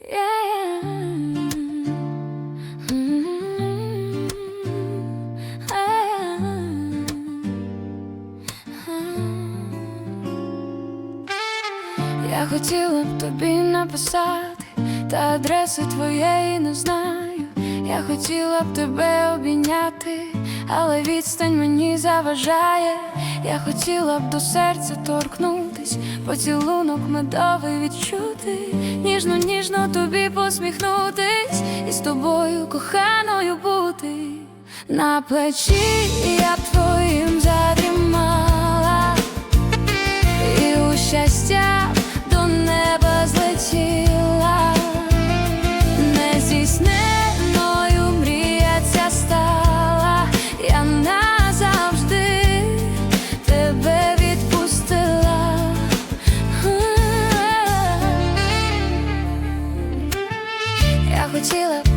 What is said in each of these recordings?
Я хотіла б тобі написати, та адреси твоєї не знаю. Я хотіла б тебе обійняти, але відстань мені заважає. Я хотіла б до серця торкнутись, поцілунок медавий відчути, ніжно, ніжно тобі посміхнутись, і з тобою коханою бути. На плечі я твоїм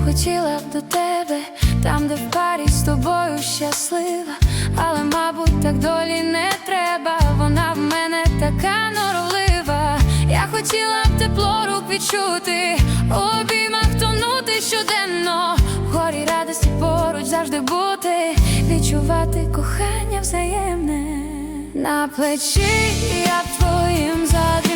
хотіла б, до тебе, там, де в парі з тобою щаслива, але, мабуть, так долі не треба, вона в мене така норовлива. Я хотіла б тепло рук відчути, у обіймах тонути щоденно, в горі радості поруч завжди бути, відчувати кохання взаємне. На плечі я твоїм задрімала.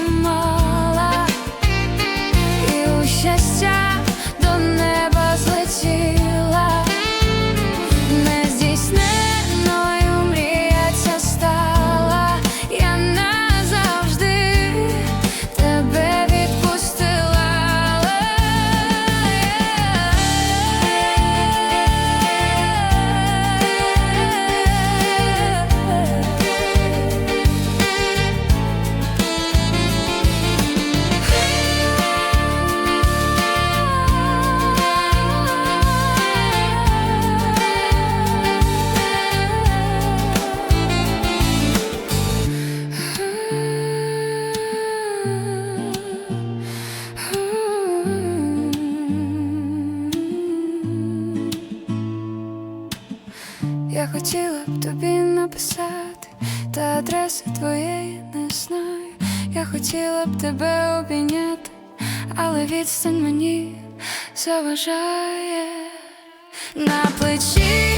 Я хотіла б тобі написати, та адреси твоєї не знаю. Я хотіла б тебе обійняти, але відстань мені заважає на плечі.